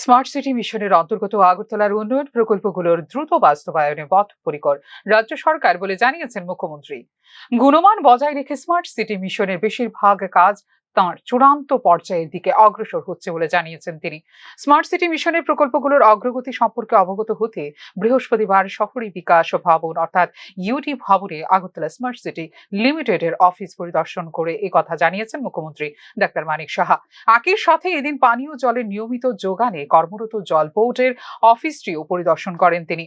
Smart city মিশনের অন্তর্গত আগরতলার উন্নয়ন প্রকল্পগুলোর দ্রুত বাস্তবায়নে পথ পরিকর রাজ্য সরকার বলে জানিয়েছেন মুখ্যমন্ত্রী। গুণমান বজায় রেখে স্মার্ট সিটি মিশনের বেশিরভাগ কাজ তাঁর চূড়ান্ত পর্যায়ের দিকে অগ্রসর হচ্ছে বলে জানিয়েছেন তিনি। স্মার্ট সিটি মিশনের প্রকল্পগুলোর অগ্রগতি সম্পর্কে অবগত হতে বৃহস্পতিবার শহরী বিকাশ ভবন অর্থাৎ ইউটি ভবনে আগরতলা স্মার্ট সিটি লিমিটেডের অফিস পরিদর্শন করে কথা জানিয়েছেন মুখ্যমন্ত্রী ডাক্তার মানিক সাহা। একই সাথে এদিন পানীয় জলের নিয়মিত যোগানে কর্মরত জল বোর্ডের অফিসটিও পরিদর্শন করেন তিনি।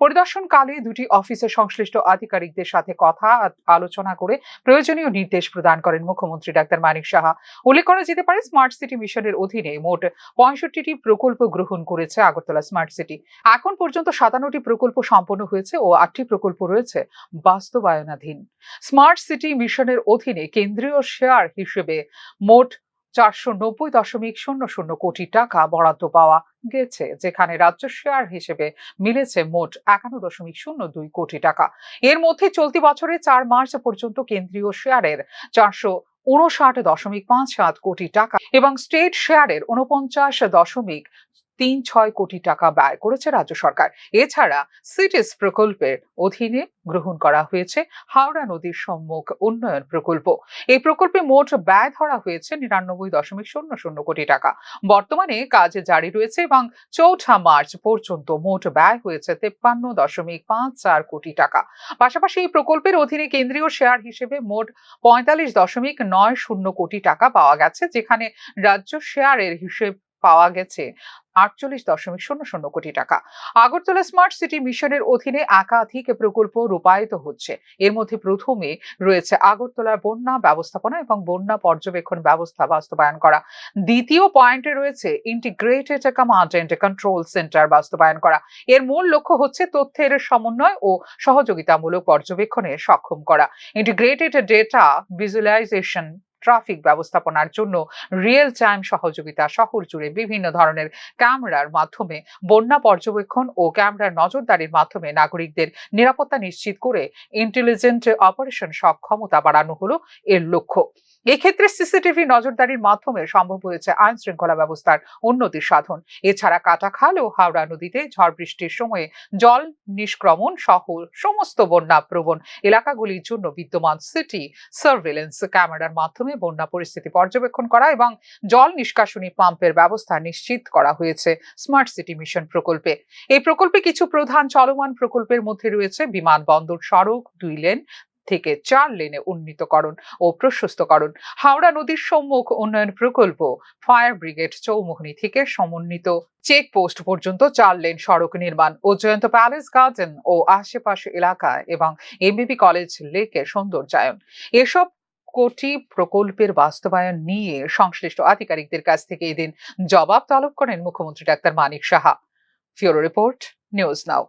পরিদর্শনকালে দুটি অফিসের সংশ্লিষ্ট আধিকারিকদের সাথে কথা আলোচনা করে প্রয়োজনীয় নির্দেশ প্রদান করেন মুখ্যমন্ত্রী ডাক্তার মানিক সাহা। উল্লেখ করা যেতে পারে, স্মার্ট সিটি মিশনের অধীনে মোট পঁয়ষট্টিটি প্রকল্প গ্রহণ করেছে আগরতলা স্মার্ট সিটি। এখন পর্যন্ত সাতান্নটি প্রকল্প সম্পন্ন হয়েছে ও আটটি প্রকল্প রয়েছে বাস্তবায়নাধীন। স্মার্ট সিটি মিশনের অধীনে কেন্দ্রীয় শেয়ার হিসেবে মোট চারশো নব্বই দশমিক শূন্য শূন্য কোটি টাকা বরাদ্দ পাওয়া গেছে, যেখানে রাজ্য শেয়ার হিসেবে মিলেছে মোট একান্ন দশমিক শূন্য দুই কোটি টাকা। এর মধ্যে চলতি বছরের চার মার্চ পর্যন্ত কেন্দ্রীয় শেয়ারের চারশো উনষাট দশমিক পাঁচ সাত কোটি টাকা এবং স্টেট শেয়ারের উনপঞ্চাশ দশমিক তিন ছয় কোটি টাকা ব্যয় করেছে রাজ্য সরকার। এছাড়া সিটিস প্রকল্পের অধীনে গ্রহণ করা হয়েছে হাওড়া নদীর সম্মুখ উন্নয়ন প্রকল্প। এই প্রকল্পে মোট ব্যয় ধরা হয়েছে নিরানব্বই দশমিক শূন্য শূন্য কোটি টাকা। বর্তমানে কাজ জারি রয়েছে এবং চৌঠা মার্চ পর্যন্ত মোট ব্যয় হয়েছে তেপ্পান্ন দশমিক পাঁচ চার কোটি টাকা। পাশাপাশি এই প্রকল্পের অধীনে কেন্দ্রীয় শেয়ার হিসেবে মোট পঁয়তাল্লিশ দশমিক নয় শূন্য কোটি টাকা পাওয়া গেছে, যেখানে রাজ্য শেয়ারের হিসেব পাওয়া গেছে আটচল্লিশ দশমিক শূন্য শূন্য কোটি টাকা। আগরতলা স্মার্ট সিটি মিশনের অধীনে একাধিক প্রকল্প রূপায়িত হচ্ছে। এর মধ্যে প্রথমে রয়েছে আগরতলার বন্যা ব্যবস্থাপনা এবং বন্যা পর্যবেক্ষণ ব্যবস্থা বাস্তবায়ন করা। দ্বিতীয় পয়েন্টে রয়েছে integrated command and control centre বাস্তবায়ন করা। এর মূল লক্ষ্য হচ্ছে তথ্যের সমন্বয় ও সহযোগিতামূলক পর্যবেক্ষণে সক্ষম করা। ইন্টিগ্রেটেড ডেটা ভিজুয়ালাইজেশন ট্রাফিক ব্যবস্থাপনার জন্য রিয়েল টাইম সহযোগিতা, শহর জুড়ে বিভিন্ন ধরনের ক্যামেরার মাধ্যমে, বন্যা পর্যবেক্ষণ ও ক্যামেরার নজরদারির মাধ্যমে নাগরিকদের নিরাপত্তা নিশ্চিত করে ইন্টেলিজেন্ট অপারেশন সক্ষমতা বাড়ানো হলো এর লক্ষ্য। এক্ষেত্রে সিসিটিভি নজরদারির মাধ্যমে সম্ভব হয়েছে আইন শৃঙ্খলা ব্যবস্থার উন্নতি সাধন। এছাড়া কাটাখাল ও হাওড়া নদীতে ঝড় বৃষ্টির সময়ে জল নিষ্ক্রমণ সহ সমস্ত বন্যা প্রবণ এলাকাগুলির জন্য বিদ্যমান সিটি সার্ভেলেন্স ক্যামেরার মাধ্যমে বন্যা পরিস্থিতি পর্যবেক্ষণ করা এবং জল নিষ্কাশনী পাম্পের ব্যবস্থা নিশ্চিত করা হয়েছে স্মার্ট সিটি মিশন প্রকল্পে। এই প্রকল্পে কিছু প্রধান চলমান প্রকল্পের মধ্যে রয়েছে বিমানবন্দর সড়ক, দুই লেন থেকে চার লেনে উন্নীতকরণ ও প্রশস্তকরণ। হাওড়া নদীর সম্মুখ উন্নয়ন প্রকল্প, ফায়ার ব্রিগেড চৌমুহনী থেকে সমন্বিত। চেকপোস্ট পর্যন্ত চার লেন সড়ক নির্মাণ ও জয়ন্ত প্যালেস গার্ডেন ও আশেপাশে এলাকা এবং এমবিবি কলেজ লেকের সৌন্দর্যায়ন। এসব কোটি প্রকল্পের বাস্তবায়ন নিয়ে সংশ্লিষ্ট আধিকারিকদের কাছ থেকে এদিন জবাব তলব করেন মুখ্যমন্ত্রী doctor Manik Saha. ফিওরো report, news নাও।